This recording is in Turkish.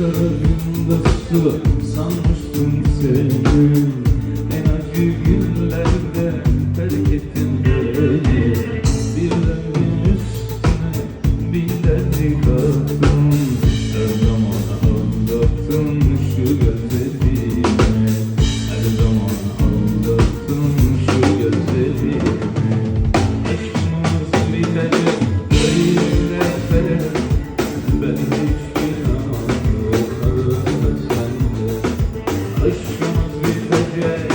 Gün dostu sanmıştım seni yeah.